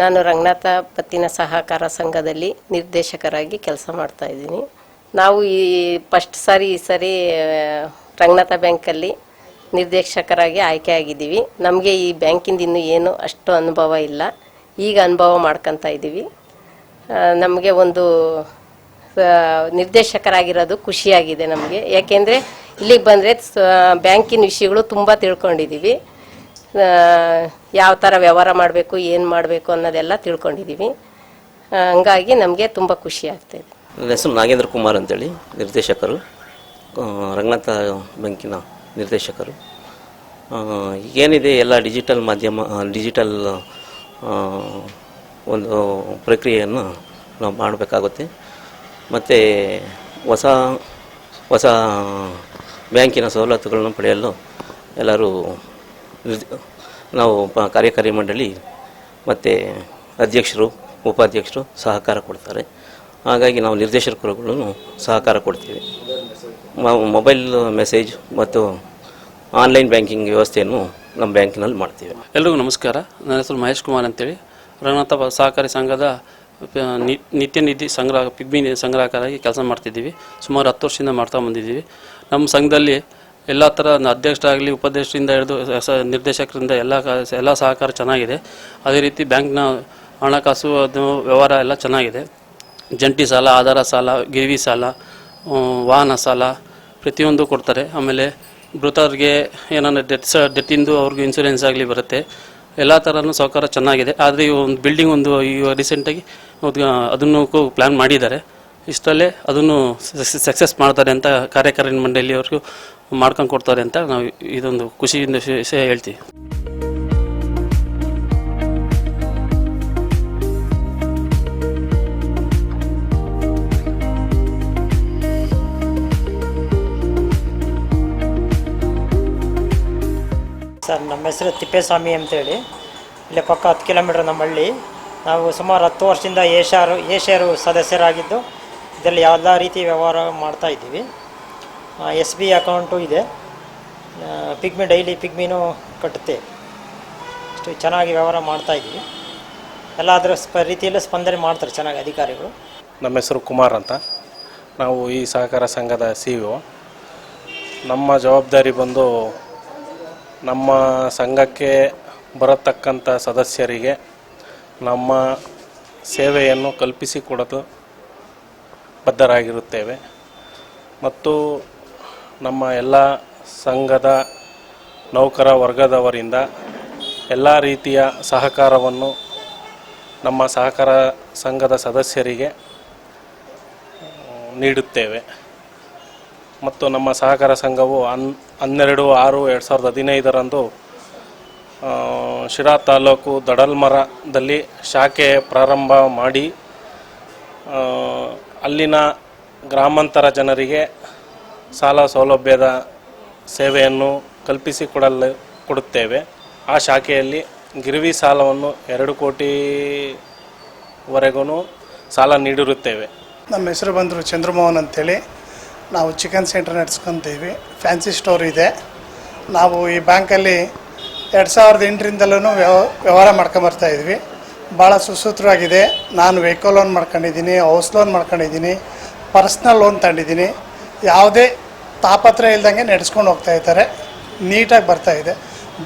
I: ನಾನು ರಂಗನಾಥ ಪತ್ತಿನ ಸಹಕಾರ ಸಂಘದಲ್ಲಿ ನಿರ್ದೇಶಕರಾಗಿ ಕೆಲಸ ಮಾಡ್ತಾ ಇದ್ದೀನಿ. ನಾವು ಈ ಫಸ್ಟ್ ಸಾರಿ ಈ ಸಾರಿ ರಂಗನಾಥ ಬ್ಯಾಂಕಲ್ಲಿ ನಿರ್ದೇಶಕರಾಗಿ ಆಯ್ಕೆ ಆಗಿದ್ದೀವಿ. ನಮಗೆ ಈ ಬ್ಯಾಂಕಿಂದ ಇನ್ನೂ ಏನು ಅಷ್ಟು ಅನುಭವ ಇಲ್ಲ. ಈಗ ಅನುಭವ ಮಾಡ್ಕೊತಾ ಇದ್ದೀವಿ. ನಮಗೆ ಒಂದು ನಿರ್ದೇಶಕರಾಗಿರೋದು ಖುಷಿಯಾಗಿದೆ ನಮಗೆ. ಯಾಕೆಂದರೆ ಇಲ್ಲಿಗೆ ಬಂದರೆ ಬ್ಯಾಂಕಿನ ವಿಷಯಗಳು ತುಂಬ ತಿಳ್ಕೊಂಡಿದ್ದೀವಿ ಯಾವ ಥರ ವ್ಯವಹಾರ ಮಾಡಬೇಕು, ಏನು ಮಾಡಬೇಕು ಅನ್ನೋದೆಲ್ಲ ತಿಳ್ಕೊಂಡಿದ್ದೀವಿ ಹಂಗಾಗಿ ನಮಗೆ ತುಂಬ ಖುಷಿ ಆಗ್ತಾಯಿದೆ
J: ನನ್ನ ಹೆಸರು ನಾಗೇಂದ್ರ ಕುಮಾರ್ ಅಂತೇಳಿ, ನಿರ್ದೇಶಕರು. ರಂಗನಾಥ ಬ್ಯಾಂಕಿನ ನಿರ್ದೇಶಕರು. ಏನಿದೆ ಎಲ್ಲ ಡಿಜಿಟಲ್ ಮಾಧ್ಯಮ ಡಿಜಿಟಲ್ ಒಂದು ಪ್ರಕ್ರಿಯೆಯನ್ನು ನಾವು ಮಾಡಬೇಕಾಗುತ್ತೆ. ಮತ್ತು ಹೊಸ ಹೊಸ ಬ್ಯಾಂಕಿನ ಸವಲತ್ತುಗಳನ್ನು ಪಡೆಯಲು ಎಲ್ಲರೂ ನಾವು ಪ- ಕಾರ್ಯಕಾರಿ ಮಂಡಳಿ ಮತ್ತು ಅಧ್ಯಕ್ಷರು, ಉಪಾಧ್ಯಕ್ಷರು ಸಹಕಾರ ಕೊಡ್ತಾರೆ. ಹಾಗಾಗಿ ನಾವು ನಿರ್ದೇಶಕರುಗಳನ್ನು ಸಹಕಾರ ಕೊಡ್ತೀವಿ. ಮೊಬೈಲ್ ಮೆಸೇಜ್ ಮತ್ತು ಆನ್ಲೈನ್ ಬ್ಯಾಂಕಿಂಗ್ ವ್ಯವಸ್ಥೆಯನ್ನು ನಮ್ಮ ಬ್ಯಾಂಕಿನಲ್ಲಿ ಮಾಡ್ತೀವಿ.
K: ಎಲ್ರಿಗೂ ನಮಸ್ಕಾರ. ನನ್ನ ಹೆಸರು ಮಹೇಶ್ ಕುಮಾರ್ ಅಂತೇಳಿ. ರಂಗನಾಥ ಸಹಕಾರಿ ಸಂಘದ ನಿತ್ಯ ನಿಧಿ ಸಂಗ್ರಹ, ಪಿಗ್ಮಿ ಸಂಗ್ರಾಹಕರಾಗಿ ಕೆಲಸ ಮಾಡ್ತಿದ್ದೀವಿ. ಸುಮಾರು ಹತ್ತು ವರ್ಷದಿಂದ ಮಾಡ್ತಾ ಬಂದಿದ್ದೀವಿ. ನಮ್ಮ ಸಂಘದಲ್ಲಿ ಎಲ್ಲ ಥರ ಅಧ್ಯಕ್ಷರಾಗಲಿ, ಉಪಾಧ್ಯಕ್ಷರಿಂದ ಹಿಡಿದು ನಿರ್ದೇಶಕರಿಂದ ಎಲ್ಲ ಎಲ್ಲ ಸಹಕಾರ ಚೆನ್ನಾಗಿದೆ. ಅದೇ ರೀತಿ ಬ್ಯಾಂಕ್ನ ಹಣಕಾಸು, ಅದು ವ್ಯವಹಾರ ಎಲ್ಲ ಚೆನ್ನಾಗಿದೆ. ಜಂಟಿ ಸಾಲ, ಆಧಾರ ಸಾಲ, ಗಿರಿವಿ ಸಾಲ ವಾಹನ ಸಾಲ ಪ್ರತಿಯೊಂದು ಕೊಡ್ತಾರೆ. ಆಮೇಲೆ ಮೃತರಿಗೆ ಏನಾರ ಡೆತ್ ಡೆತ್ತಿಂದು ಅವ್ರಿಗೆ ಇನ್ಸೂರೆನ್ಸ್ ಆಗಲಿ ಬರುತ್ತೆ. ಎಲ್ಲ ಥರನೂ ಸಹಕಾರ ಚೆನ್ನಾಗಿದೆ. ಆದರೆ ಈ ಒಂದು ಬಿಲ್ಡಿಂಗ್ ಒಂದು ಈಗ ರೀಸೆಂಟಾಗಿ ಅದನ್ನು ಪ್ಲ್ಯಾನ್ ಮಾಡಿದ್ದಾರೆ. ಇಷ್ಟರಲ್ಲೇ ಅದನ್ನು ಸಕ್ಸಸ್ ಮಾಡ್ತಾರೆ ಅಂತ ಕಾರ್ಯಕಾರಿಣಿ ಮಂಡಳಿಯವರೆಗೂ ಮಾಡ್ಕೊಂಡು ಕೊಡ್ತಾರೆ ಅಂತ ನಾವು ಇದೊಂದು ಖುಷಿಯಿಂದ ವಿಷಯ ಹೇಳ್ತೀವಿ.
L: ಸರ್, ನಮ್ಮ ಹೆಸರು ತಿಪ್ಪೇಸ್ವಾಮಿ ಅಂತೇಳಿ. ಇಲ್ಲಿ ಪಕ್ಕ ಹತ್ತು ಕಿಲೋಮೀಟ್ರ್ ನಮ್ಮ ಹಳ್ಳಿ. ನಾವು ಸುಮಾರು ಹತ್ತು ವರ್ಷದಿಂದ ಏಷ್ಯಾರು ಏಷ್ಯಾರು ಸದಸ್ಯರಾಗಿದ್ದು, ಇದರಲ್ಲಿ ಎಲ್ಲ ರೀತಿ ವ್ಯವಹಾರ ಮಾಡ್ತಾ ಇದ್ದೀವಿ. ಎಸ್ ಬಿ ಅಕೌಂಟು ಇದೆ. ಪಿಗ್ಮಿ ಡೈಲಿ ಪಿಗ್ಮಿನೂ ಕಟ್ಟುತ್ತೆ. ಅಷ್ಟು ಚೆನ್ನಾಗಿ ವ್ಯವಹಾರ ಮಾಡ್ತಾಯಿದ್ದೀವಿ ಎಲ್ಲ ಅದರ ಸ್ಪ, ರೀತಿಯಲ್ಲೂ ಸ್ಪಂದನೆ ಮಾಡ್ತಾರೆ ಚೆನ್ನಾಗಿ ಅಧಿಕಾರಿಗಳು.
M: ನಮ್ಮ ಹೆಸರು ಕುಮಾರ್ ಅಂತ. ನಾವು ಈ ಸಹಕಾರ ಸಂಘದ ಸಿ ನಮ್ಮ ಜವಾಬ್ದಾರಿ ಬಂದು ನಮ್ಮ ಸಂಘಕ್ಕೆ ಬರತಕ್ಕಂಥ ಸದಸ್ಯರಿಗೆ ನಮ್ಮ ಸೇವೆಯನ್ನು ಕಲ್ಪಿಸಿಕೊಡಲು ಬದ್ಧರಾಗಿರುತ್ತೇವೆ. ಮತ್ತು ನಮ್ಮ ಎಲ್ಲ ಸಂಘದ ನೌಕರ ವರ್ಗದವರಿಂದ ಎಲ್ಲ ರೀತಿಯ ಸಹಕಾರವನ್ನು ನಮ್ಮ ಸಹಕಾರ ಸಂಘದ ಸದಸ್ಯರಿಗೆ ನೀಡುತ್ತೇವೆ. ಮತ್ತು ನಮ್ಮ ಸಹಕಾರ ಸಂಘವು ಅನ್ ಹನ್ನೆರಡು, ಆರು, ಎರಡು ಸಾವಿರದ ಹದಿನೈದರಂದು ಶಿರಾ ತಾಲೂಕು ದಡಲ್ಮರದಲ್ಲಿ ಶಾಖೆ ಪ್ರಾರಂಭ ಮಾಡಿ ಅಲ್ಲಿನ ಗ್ರಾಮಾಂತರ ಜನರಿಗೆ ಸಾಲ ಸೌಲಭ್ಯದ ಸೇವೆಯನ್ನು ಕಲ್ಪಿಸಿಕೊಡಲು ಕೊಡುತ್ತೇವೆ. ಆ ಶಾಖೆಯಲ್ಲಿ ಗಿರಿವಿ ಸಾಲವನ್ನು ಎರಡು ಕೋಟಿವರೆಗೂ ಸಾಲ ನೀಡಿರುತ್ತೇವೆ.
N: ನಮ್ಮ ಹೆಸರು ಬಂದರು ಚಂದ್ರಮೋಹನ್ ಅಂತೇಳಿ. ನಾವು ಚಿಕನ್ ಸೆಂಟರ್ ನಡೆಸ್ಕೊತೀವಿ. ಫ್ಯಾನ್ಸಿ ಸ್ಟೋರ್ ಇದೆ. ನಾವು ಈ ಬ್ಯಾಂಕಲ್ಲಿ ಎರಡು ಸಾವಿರದ ಎಂಟರಿಂದಲೂ ವ್ಯವ ವ್ಯವಹಾರ ಮಾಡ್ಕೊಂಬರ್ತಾ ಇದ್ವಿ. ಭಾಳ ಸುಸೂತ್ರವಾಗಿದೆ. ನಾನು ವೆಹಿಕಲ್ ಲೋನ್ ಮಾಡ್ಕೊಂಡಿದ್ದೀನಿ ಹೌಸ್ ಲೋನ್ ಮಾಡ್ಕೊಂಡಿದ್ದೀನಿ ಪರ್ಸ್ನಲ್ ಲೋನ್ ತಗೊಂಡಿದ್ದೀನಿ. ಯಾವುದೇ ತಾಪತ್ರ ಇಲ್ದಂಗೆ ನಡೆಸ್ಕೊಂಡು ಹೋಗ್ತಾ ಇದ್ದಾರೆ. ನೀಟಾಗಿ ಬರ್ತಾ ಇದೆ.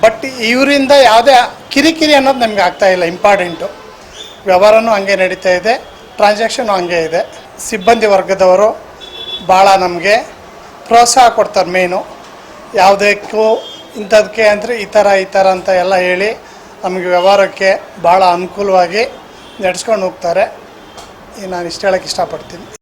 N: ಬಟ್ ಇವರಿಂದ ಯಾವುದೇ ಕಿರಿಕಿರಿ ಅನ್ನೋದು ನಮಗೆ ಇಲ್ಲ ಇಂಪಾರ್ಟೆಂಟು ವ್ಯವಹಾರನೂ ಹಂಗೆ ನಡೀತಾ ಇದೆ ಟ್ರಾನ್ಸಾಕ್ಷನು ಹಂಗೆ ಇದೆ. ಸಿಬ್ಬಂದಿ ವರ್ಗದವರು ಭಾಳ ನಮಗೆ ಪ್ರೋತ್ಸಾಹ ಕೊಡ್ತಾರೆ ಮೇನು ಯಾವುದಕ್ಕೂ ಇಂಥದಕ್ಕೆ ಅಂದರೆ ಈ ಥರ ಈ ಥರ ಅಂತ ಎಲ್ಲ ಹೇಳಿ ನಮಗೆ ವ್ಯವಹಾರಕ್ಕೆ ಭಾಳ ಅನುಕೂಲವಾಗಿ ನಡೆಸ್ಕೊಂಡು ಹೋಗ್ತಾರೆ. ನಾನು ಇಷ್ಟು ಹೇಳೋಕ್ಕೆ ಇಷ್ಟಪಡ್ತೀನಿ.